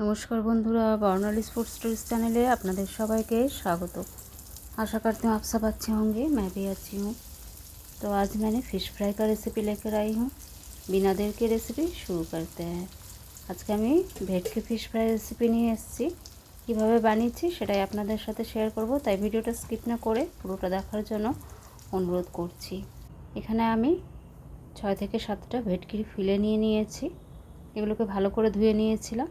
नमस्कार बंधुरा Barnali sports stories चैनले আপনাদের সবাইকে স্বাগত आशा करती हूँ आप सब अच्छे होंगे मैं भी अच्छी हूँ तो आज मैंने फ़िश फ्राई का रेसिपी लेकर आई हूँ बिना देर की रेसिपি शुरू करते हैं আজকে আমি ভেটকি ফিশ ফ্রাই রেসিপি নিয়ে এসেছি কীভাবে বানিয়েছি সেটাই আপনাদের সাথে শেয়ার করব তাই ভিডিওটা স্কিপ না করে পুরোটা দেখার জন্য অনুরোধ করছি এখানে আমি ছয় থেকে সাতটা ভেটকির ফিলে নিয়ে নিয়েছি এগুলোকে ভালো করে ধুয়ে নিয়েছিলাম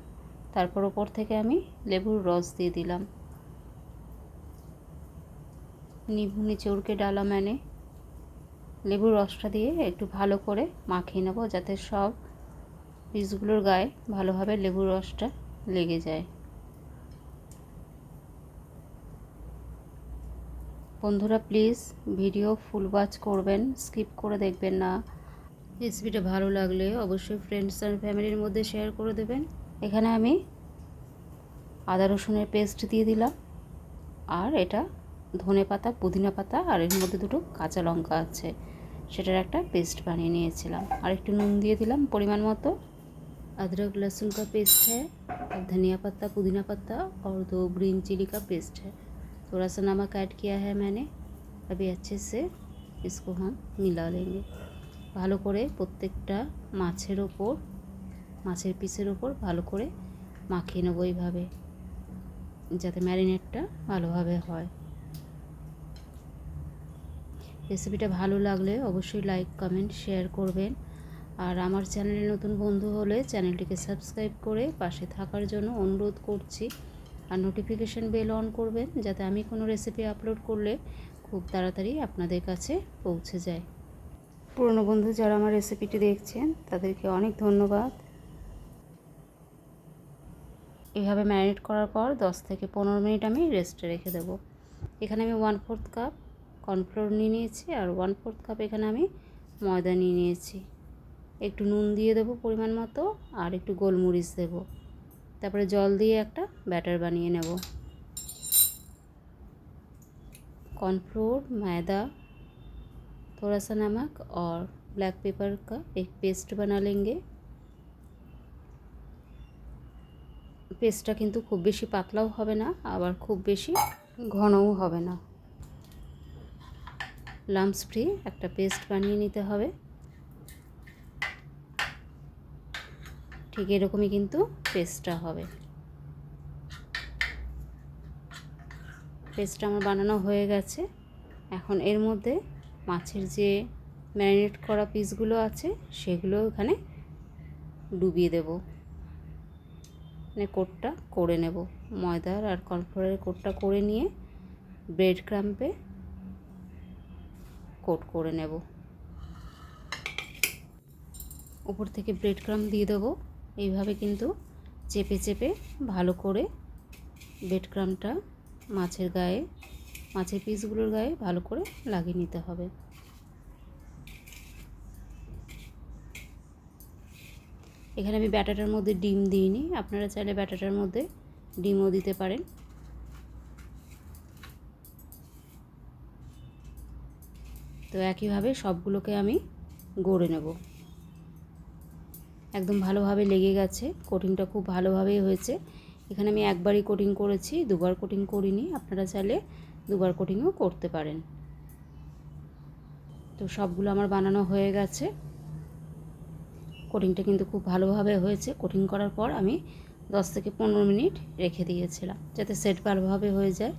তারপর ওপর থেকে আমি লেবুর রস দিয়ে দিলাম। নিবু নিচে ডালা মানে লেবুর রসটা দিয়ে একটু ভালো করে মাখিয়ে নেব যাতে সব পিসগুলোর গায়ে ভালোভাবে লেবুর রসটা লেগে যায়। বন্ধুরা, প্লিজ ভিডিও ফুল ওয়াচ করবেন, স্কিপ করে দেখবেন না। রেসিপিটা ভালো লাগলে অবশ্যই ফ্রেন্ডস অ্যান্ড ফ্যামিলির মধ্যে শেয়ার করে দেবেন। এখানে আমি আদা রসুনের পেস্ট দিয়ে দিলাম আর এটা ধনে পাতা পুদিনা পাতা আর এর মধ্যে দুটো কাঁচা লঙ্কা আছে সেটার একটা পেস্ট বানিয়ে নিয়েছিলাম আর একটু নুন দিয়ে দিলাম পরিমাণ মতো अदरक लहसुन का पेस्ट है और धनिया पत्ता पुदीना पत्ता और दो ग्रीन चिली का पेस्ट है थोड़ा सा नमक ऐड किया है मैंने अभी अच्छे से इसको हम मिला लेंगे ভালো করে প্রত্যেকটা মাছের ওপর মাছের পিসের ওপর ভালো করে মাখিয়ে নেব এইভাবে, যাতে ম্যারিনেটটা ভালোভাবে হয়। রেসিপিটা ভালো লাগলে অবশ্যই লাইক, কমেন্ট, শেয়ার করবেন। আর আমার চ্যানেলে নতুন বন্ধু হলে চ্যানেলটিকে সাবস্ক্রাইব করে পাশে থাকার জন্য অনুরোধ করছি। আর নোটিফিকেশান বেল অন করবেন যাতে আমি কোনো রেসিপি আপলোড করলে খুব তাড়াতাড়ি আপনাদের কাছে পৌঁছে যায়। পুরনো বন্ধু যারা আমার রেসিপিটি দেখছেন, তাদেরকে অনেক ধন্যবাদ। এভাবে ম্যারিনেট করার পর দশ থেকে পনেরো মিনিট আমি রেস্টে রেখে দেবো এখানে আমি ওয়ান ফোর্থ কাপ কর্নফ্লোর নিয়ে নিয়েছি আর ওয়ান ফোর্থ কাপ এখানে আমি ময়দা নিয়ে নিয়েছি একটু নুন দিয়ে দেবো পরিমাণ মতো আর একটু গোলমরিচ দেব তারপরে জল দিয়ে একটা ব্যাটার বানিয়ে নেব कॉर्नफ्लोर मैदा थोड़ा सा नमक और ब्लैक पेपर का एक पेस्ट बना लेंगे পেস্টটা কিন্তু খুব বেশি পাতলাও হবে না, আবার খুব বেশি ঘনও হবে না। লামস ফ্রি একটা পেস্ট বানিয়ে নিতে হবে। ঠিক এরকমই কিন্তু পেস্টটা হবে। পেস্টটা আমার বানানো হয়ে গেছে। এখন এর মধ্যে মাছের যে ম্যারিনেট করা পিসগুলো আছে, সেগুলো এখানে ডুবিয়ে দেব। মানে কোটটা করে নেব। ময়দার আর কর্নফ্লোরের কোটটা করে নিয়ে ব্রেড ক্রাম্পে কোট করে নেব। উপর থেকে ব্রেড ক্রাম্প দিয়ে দেবো। এইভাবে কিন্তু চেপে চেপে ভালো করে ব্রেড ক্রাম্পটা মাছের গায়ে, মাছের পিসগুলোর গায়ে ভালো করে লাগিয়ে নিতে হবে। এখানে আমি ব্যাটাটার মধ্যে ডিম দিইনি। আপনারা চাইলে ব্যাটাটার মধ্যে ডিমও দিতে পারেন। তো একইভাবে সবগুলোকে আমি গড়ে নেব। একদম ভালোভাবে লেগে গেছে। কোটিংটা খুব ভালোভাবেই হয়েছে। এখানে আমি একবারই কোটিং করেছি, দুবার কোটিং করিনি। আপনারা চাইলে দুবার কোটিংও করতে পারেন। তো সবগুলো আমার বানানো হয়ে গেছে। কোটিংটা কিন্তু খুব ভালোভাবে হয়েছে। কোটিং করার পর আমি দশ থেকে পনেরো মিনিট রেখে দিয়েছিলাম, যাতে সেট ভালোভাবে হয়ে যায়।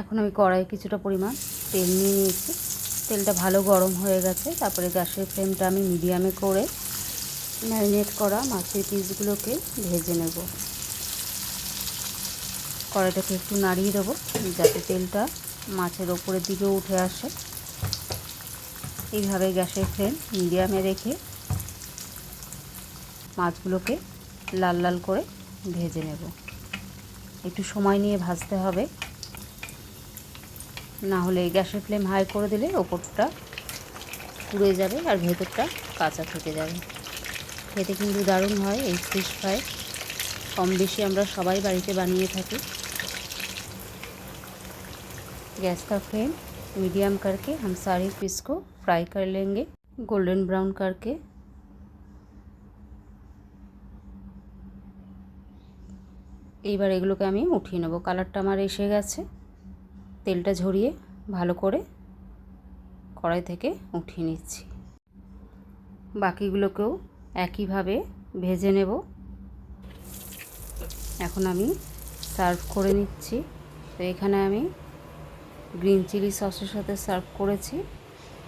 এখন আমি কড়াই কিছুটা পরিমাণ তেল নিয়ে নিয়েছি। তেলটা ভালো গরম হয়ে গেছে, তারপরে গ্যাসের ফ্লেমটা আমি মিডিয়ামে করে ম্যারিনেট করা মাছের পিসগুলোকে ভেজে নেব। কড়াইটাকে একটু নাড়িয়ে দেবো, যাতে তেলটা মাছের ওপরের দিকে উঠে আসে। এইভাবে গ্যাসের ফ্লেম মিডিয়ামে রেখে মাছগুলোকে লাল লাল করে ভেজে নেব। একটু সময় নিয়ে ভাজতে হবে। না হলে গ্যাসের ফ্লেম হাই করে দিলে ওপরটা পুড়ে যাবে আর ভেতরটা কাঁচা থেকে যাবে। খেতে কিন্তু দারুণ হয়, এই ফিস ফ্রাই কম বেশি আমরা সবাই বাড়িতে বানিয়ে থাকি। গ্যাসটা ফ্লেম मीडियम करके हम सारे फिश को फ्राई कर लेंगे गोल्डन ब्राउन करके এইবার এগুলোকে আমি উঠিয়ে নেবো কালারটা আমার এসে গেছে তেলটা ঝরিয়ে ভালো করে কড়াই থেকে উঠিয়ে নিচ্ছি বাকিগুলোকেও একইভাবে ভেজে নেব এখন আমি সার্ভ করে নিচ্ছি তো এখানে আমি গ্রিন চিলি সসের সাথে সার্ভ করেছি।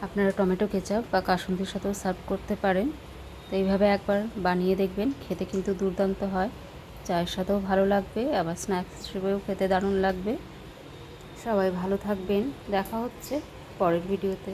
আপনারা টমেটো, কেচাপ বা কাসুন্দির সাথেও সার্ভ করতে পারেন। তো এইভাবে একবার বানিয়ে দেখবেন, খেতে কিন্তু দুর্দান্ত হয়। চায়ের সাথেও ভালো লাগবে, আবার স্ন্যাক্স হিসেবেও খেতে দারুণ লাগবে। সবাই ভালো থাকবেন, দেখা হচ্ছে পরের ভিডিওতে।